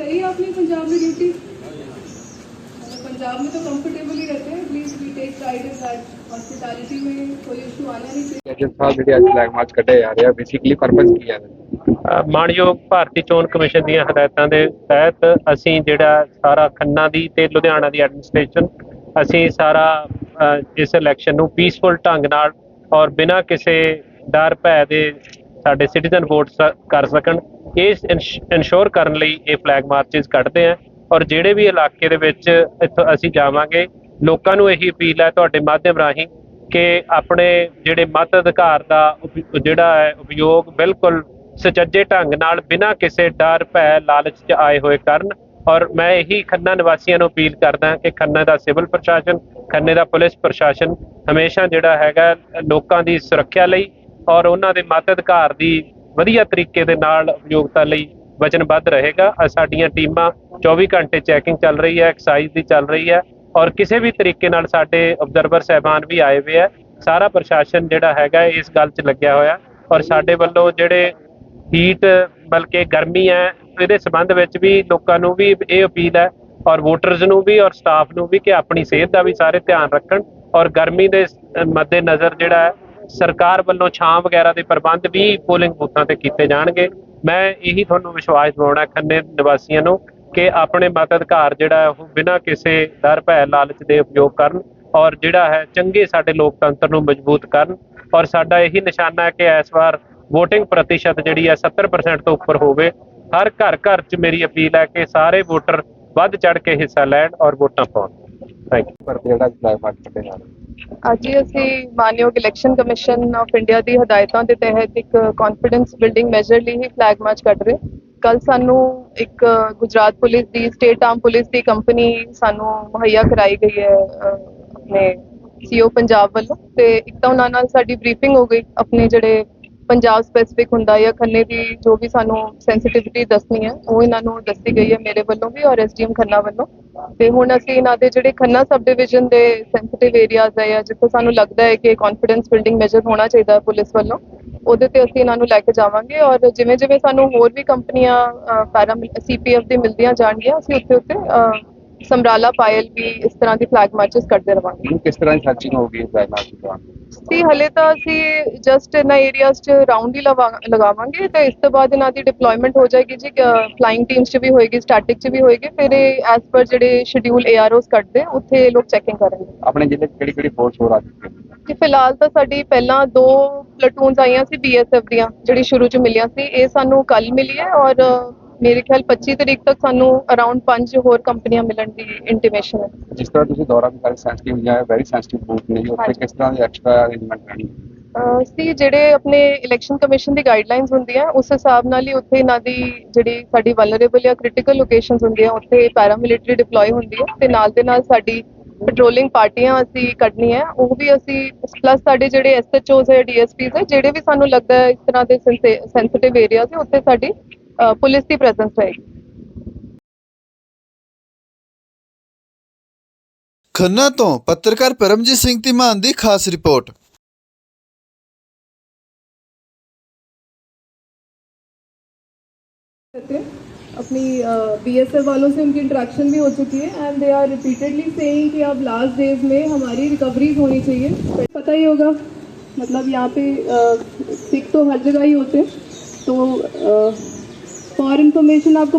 करिए आपने पंजाब में ड्यूटी पंजाब में तो कंफर्टेबल ही रहते हैं please we take pride in that hospitality में कोई इशू आना नहीं चाहिए ਜਿਸ ਸਾਹਿਬ ਜਿਹੜੇ ਅੱਜ ਫਲੈਗ ਮਾਰਚ ਕੱਢੇ ਜਾ ਰਹੇ ਆ ਬੇਸਿਕਲੀ ਪਰਪਸ ਕੀ ਹੈ ਅ, ਮਾਣਯੋਗ ਭਾਰਤੀ ਚੋਣ ਕਮਿਸ਼ਨ ਦੀਆਂ ਹਦਾਇਤਾਂ ਦੇ ਤਹਿਤ ਅਸੀਂ ਜਿਹੜਾ ਸਾਰਾ ਖੰਨਾ ਦੀ ਤੇ ਲੁਧਿਆਣਾ ਦੀ ਐਡਮਿਨਿਸਟ੍ਰੇਸ਼ਨ ਅਸੀਂ ਸਾਰਾ ਅ, ਇਸ ਇਲੈਕਸ਼ਨ ਨੂੰ ਪੀਸਫੁਲ ਢੰਗ ਨਾਲ ਔਰ ਬਿਨਾਂ ਕਿਸੇ ਡਰ ਭੈ ਦੇ ਸਾਡੇ ਸਿਟੀਜ਼ਨ ਵੋਟ ਕਰ ਸਕਣ। ਇਸ ਇਨਸ਼ੋਰ ਕਰਨ ਲਈ ਇਹ ਫਲੈਗ ਮਾਰਚਸ ਕੱਢਦੇ ਆ ਔਰ ਜਿਹੜੇ ਵੀ ਇਲਾਕੇ ਦੇ ਵਿੱਚ ਇੱਥੋਂ ਅਸੀਂ ਜਾਵਾਂਗੇ, ਲੋਕਾਂ ਨੂੰ ਇਹੀ ਅਪੀਲ ਹੈ ਤੁਹਾਡੇ ਮਾਧਿਅਮ ਰਾਹੀਂ ਕਿ ਆਪਣੇ ਜਿਹੜੇ ਮਤ ਅਧਿਕਾਰ ਦਾ ਉਪ- ਜਿਹੜਾ ਹੈ ਉਪਯੋਗ ਬਿਲਕੁਲ ਸੁਚੱਜੇ ਢੰਗ ਨਾਲ ਬਿਨਾਂ ਕਿਸੇ ਡਰ, ਭੈ, ਲਾਲਚ 'ਚ ਆਏ ਹੋਏ ਕਰਨ ਔਰ ਮੈਂ ਇਹੀ ਖੰਨਾ ਨਿਵਾਸੀਆਂ ਨੂੰ ਅਪੀਲ ਕਰਦਾ ਕਿ ਖੰਨਾ ਦਾ ਸਿਵਲ ਪ੍ਰਸ਼ਾਸਨ, ਖੰਨੇ ਦਾ ਪੁਲਿਸ ਪ੍ਰਸ਼ਾਸਨ ਹਮੇਸ਼ਾ ਜਿਹੜਾ ਹੈਗਾ ਲੋਕਾਂ ਦੀ ਸੁਰੱਖਿਆ ਲਈ ਔਰ ਉਹਨਾਂ ਦੇ ਮਤ ਅਧਿਕਾਰ ਦੀ ਵਧੀਆ ਤਰੀਕੇ ਦੇ ਨਾਲ ਉਪਯੋਗਤਾ ਲਈ ਵਚਨਬੱਧ ਰਹੇਗਾ। ਸਾਡੀਆਂ ਟੀਮਾਂ 24 ਘੰਟੇ ਚੈਕਿੰਗ ਚੱਲ ਰਹੀ ਹੈ ਐਕਸਾਈਜ਼ ਦੀ ਚੱਲ ਰਹੀ ਹੈ ਔਰ ਕਿਸੇ ਵੀ ਤਰੀਕੇ ਨਾਲ ਸਾਡੇ ਆਬਜ਼ਰਵਰ ਸਹਿਬਾਨ ਵੀ ਆਏ ਹੋਏ ਆ। ਸਾਰਾ ਪ੍ਰਸ਼ਾਸਨ ਜਿਹੜਾ ਹੈਗਾ ਇਸ ਗੱਲ 'ਚ ਲੱਗਿਆ ਹੋਇਆ ਔਰ ਸਾਡੇ ਵੱਲੋਂ ਜਿਹੜੇ ਹੀਟ ਬਲਕਿ ਗਰਮੀ ਹੈ, ਇਹਦੇ ਸੰਬੰਧ ਵਿੱਚ ਵੀ ਲੋਕਾਂ ਨੂੰ ਵੀ ਇਹ ਅਪੀਲ ਹੈ ਔਰ ਵੋਟਰਸ ਨੂੰ ਵੀ ਔਰ ਸਟਾਫ ਨੂੰ ਵੀ ਕਿ ਆਪਣੀ ਸਿਹਤ ਦਾ ਵੀ ਸਾਰੇ ਧਿਆਨ ਰੱਖਣ ਔਰ ਗਰਮੀ ਦੇ ਮੱਦੇ ਨਜ਼ਰ ਜਿਹੜਾ ਹੈ ਸਰਕਾਰ ਵੱਲੋਂ ਛਾਂ ਵਗੈਰਾ ਦੇ ਪ੍ਰਬੰਧ ਵੀ ਪੋਲਿੰਗ ਬੂਥਾਂ ਤੇ ਕੀਤੇ ਜਾਣਗੇ। ਮੈਂ ਇਹੀ ਤੁਹਾਨੂੰ ਵਿਸ਼ਵਾਸ ਦਿਵਾਉਣਾ ਖੰਨੇ ਨਿਵਾਸੀਆਂ ਨੂੰ ਕਿ ਆਪਣੇ ਮਤ ਅਧਿਕਾਰ ਜਿਹੜਾ ਉਹ ਬਿਨਾਂ ਕਿਸੇ ਡਰ, ਭੈ, ਲਾਲਚ ਦੇ ਉਪਯੋਗ ਕਰਨ ਔਰ ਜਿਹੜਾ ਹੈ ਚੰਗੇ ਸਾਡੇ ਲੋਕਤੰਤਰ ਨੂੰ ਮਜ਼ਬੂਤ ਕਰਨ ਔਰ ਸਾਡਾ ਇਹੀ ਨਿਸ਼ਾਨਾ ਹੈ ਕਿ ਇਸ ਵਾਰ VOTING ਪ੍ਰਤੀਸ਼ਤ ਜਿਹੜੀ ਹੈ 70% ਤੋਂ ਉੱਪਰ ਹੋਵੇ। ਹਰ ਘਰ ਘਰ 'ਚ ਮੇਰੀ ਅਪੀਲ ਹੈ ਕਿ ਸਾਰੇ ਵੋਟਰ ਵੱਧ ਚੜ ਕੇ ਹਿੱਸਾ ਲੈਣ ਔਰ ਵੋਟਾਂ ਪਾਉਣ। ਥੈਂਕ ਯੂ ਪਰ ਜਿਹੜਾ ਅੱਜ ਫਲੈਗ ਮਾਰਚ ਕੱਢੇ ਅੱਜ ਅਸੀਂ ਮਾਨਯੋਗ ਇਲੈਕਸ਼ਨ ਕਮਿਸ਼ਨ ਆਫ ਇੰਡੀਆ ਦੀ ਹਦਾਇਤਾਂ ਦੇ ਤਹਿਤ ਇੱਕ ਕੌਨਫੀਡੈਂਸ ਬਿਲਡਿੰਗ ਮੈਜਰ ਲਈ ਹੀ ਫਲੈਗ ਮਾਰਚ ਕੱਢ ਰਹੇ। ਕੱਲ ਸਾਨੂੰ ਇੱਕ ਗੁਜਰਾਤ ਪੁਲਿਸ ਦੀ ਸਟੇਟ ਆਰਮ ਪੁਲਿਸ ਦੀ ਕੰਪਨੀ ਸਾਨੂੰ ਮੁਹੱਈਆ ਕਰਾਈ ਗਈ ਹੈ ਅਹ, ਆਪਣੇ ਸੀਓ ਪੰਜਾਬ ਵੱਲੋਂ। ਤੇ ਇੱਕ ਤਾਂ ਉਹਨਾਂ ਨਾਲ ਸਾਡੀ ਬਰੀਫਿੰਗ ਹੋ ਗਈ ਆਪਣੇ ਜਿਹੜੇ ਪੰਜਾਬ ਸਪੈਸਿਫਿਕ ਹੁੰਦਾ ਜਾਂ ਖੰਨੇ ਦੀ ਜੋ ਵੀ ਸਾਨੂੰ ਸੈਂਸਿਟੀਵਿਟੀ ਦੱਸਣੀ ਹੈ ਉਹ ਇਹਨਾਂ ਨੂੰ ਦੱਸੀ ਗਈ ਹੈ ਮੇਰੇ ਵੱਲੋਂ ਵੀ ਔਰ ਐਸਡੀਐਮ ਖੰਨਾ ਵੱਲੋਂ। ਤੇ ਹੁਣ ਅਸੀਂ ਇਹਨਾਂ ਦੇ ਜਿਹੜੇ ਖੰਨਾ ਸਬ ਡਿਵੀਜ਼ਨ ਦੇ ਸੈਂਸਿਟਿਵ ਏਰੀਆਜ਼ ਹੈ ਜਾਂ ਜਿੱਥੇ ਸਾਨੂੰ ਲੱਗਦਾ ਹੈ ਕਿ ਕੌਨਫੀਡੈਂਸ ਬਿਲਡਿੰਗ ਮੈਜਰ ਹੋਣਾ ਚਾਹੀਦਾ ਹੈ ਪੁਲਿਸ ਵੱਲੋਂ ਉਹਦੇ ਤੇ ਅਸੀਂ ਇਹਨਾਂ ਨੂੰ ਲੈ ਕੇ ਜਾਵਾਂਗੇ ਔਰ ਜਿਵੇਂ ਜਿਵੇਂ ਸਾਨੂੰ ਹੋਰ ਵੀ ਕੰਪਨੀਆਂ ਪੈਰਾ ਸੀਪੀਐਫ ਦੀ ਮਿਲਦੀਆਂ ਜਾਣਗੀਆਂ ਅਸੀਂ ਉੱਥੇ ਉੱਤੇ ਅਹ, ਸਮਰਾਲਾ ਪਾਇਲ ਵੀ ਇਸ ਤਰ੍ਹਾਂ ਦੀ ਫਲੈਗ ਮਾਰਚਸ ਕਰਦੇ ਰਵਾਂਗੇ। ਹੁਣ ਕਿਸ ਤਰ੍ਹਾਂ ਦੀ ਸਰਚਿੰਗ ਹੋਊਗੀ ਫਲੈਗ ਮਾਰਚ ਦੌਰਾਨ? ਸੀ ਹਲੇ ਤਾਂ ਅਸੀਂ ਜਸਟ ਇਹਨਾਂ ਏਰੀਆਜ਼ 'ਚ ਰਾਉਂਡ ਹੀ ਲਵਾ- ਲਗਾਵਾਂਗੇ ਤੇ ਇਸ ਤੋਂ ਬਾਅਦ ਇਹਨਾਂ ਦੀ ਡਿਪਲੋਇਮੈਂਟ ਹੋ ਜਾਏਗੀ ਜੀ ਫਲਾਈਂਗ ਟੀਮਸ 'ਚ ਵੀ ਹੋਏਗੀ ਸਟੈਟਿਕ 'ਚ ਵੀ ਹੋਏਗੀ ਫਿਰ ਇਹ ਐਸ ਪਰ ਜਿਹੜੇ ਸ਼ਡਿਊਲ ਏਆਰਓਸ ਕੱਢਦੇ ਉੱਥੇ ਇਹ ਲੋਕ ਚੈਕਿੰਗ ਕਰਨਗੇ। ਆਪਣੇ ਜ਼ਿਲ੍ਹੇ 'ਚ ਕਿਹੜੀ ਕਿਹੜੀ ਫੋਰਸ ਹੋ ਰਹੀ ਹੈ? ਕਿ ਫਿਲਹਾਲ ਤਾਂ ਸਾਡੀ ਪਹਿਲਾਂ ਦੋ ਪਲਟੂਨਸ ਆਈਆਂ ਸੀ ਬੀਐਸਐਫ ਦੀਆਂ ਜਿਹੜੀ ਸ਼ੁਰੂ 'ਚ ਮਿਲੀਆਂ ਸੀ ਇਹ ਸਾਨੂੰ ਕੱਲ ਮਿਲੀ ਹੈ ਔਰ ਮੇਰੇ ਖਿਆਲ 25 ਤਰੀਕ ਤੱਕ ਸਾਨੂੰ ਅਰਾਊਂਡ 5 ਹੋਰ ਕੰਪਨੀਆਂ ਮਿਲਣ ਦੀ ਇੰਟੀਮੇਸ਼ਨ ਹੈ ਜਿਸ ਤਰ੍ਹਾਂ ਤੁਸੀਂ ਦੌਰਾ ਵੀ ਕਰ ਸੈਂਸਿਟਿਵ ਜਾਂ ਵੈਰੀ ਸੈਂਸਿਟਿਵ ਬੂਥ ਨੇ ਉੱਥੇ। ਕਿਸ ਤਰ੍ਹਾਂ ਦੀ ਐਕਸਟਰਾ ਅਰੇਂਜਮੈਂਟ ਕਰਨੀ ਸੀ ਜਿਹੜੇ ਆਪਣੇ ਇਲੈਕਸ਼ਨ ਕਮਿਸ਼ਨ ਦੀ ਗਾਈਡਲਾਈਨਸ ਹੁੰਦੀਆਂ ਉਸ ਹਿਸਾਬ ਨਾਲ ਹੀ ਉੱਥੇ ਇਹਨਾਂ ਦੀ ਜਿਹੜੀ ਸਾਡੀ ਵਲਨਰੇਬਲ ਜਾਂ ਕ੍ਰਿਟੀਕਲ ਲੋਕੇਸ਼ਨਸ ਹੁੰਦੀਆਂ ਉੱਥੇ ਪੈਰਾਮਿਲਟਰੀ ਡਿਪਲੋਏ ਹੁੰਦੀ ਹੈ ਤੇ ਨਾਲ ਦੇ ਨਾਲ ਸਾਡੀ ਪੈਟਰੋਲਿੰਗ ਪਾਰਟੀਆਂ ਅਸੀਂ ਕੱਢਣੀਆਂ ਹੈ, ਉਹ ਵੀ ਅਸੀਂ ਪਲੱਸ ਸਾਡੇ ਜਿਹੜੇ ਐਸਐਚਓਸ ਹੈ ਡੀਐਸਪੀਸ ਹੈ ਜਿਹੜੇ ਵੀ ਸਾਨੂੰ ਲੱਗਦਾ ਹੈ ਇਸ ਤਰ੍ਹਾਂ ਦੇ ਸੈਂਸਿਟਿਵ ਏਰੀਆਜ਼ ਹੈ ਉੱਥੇ ਸਾਡੀ पुलिस की प्रेजेंस रहेगी खन्ना तो पत्रकार परमजीत सिंह ਧੀਮਾਨ की खास रिपोर्ट. अपनी बीएसएफ वालों से उनकी इंट्रैक्शन भी हो चुकी है and they are repeatedly saying कि अब लास्ट डेज़ में हमारी रिकवरीज होनी चाहिए। पता ही होगा मतलब यहाँ पे सिख तो हर जगह ही होते हैं तो फॉर इंफॉर्मेशन आपको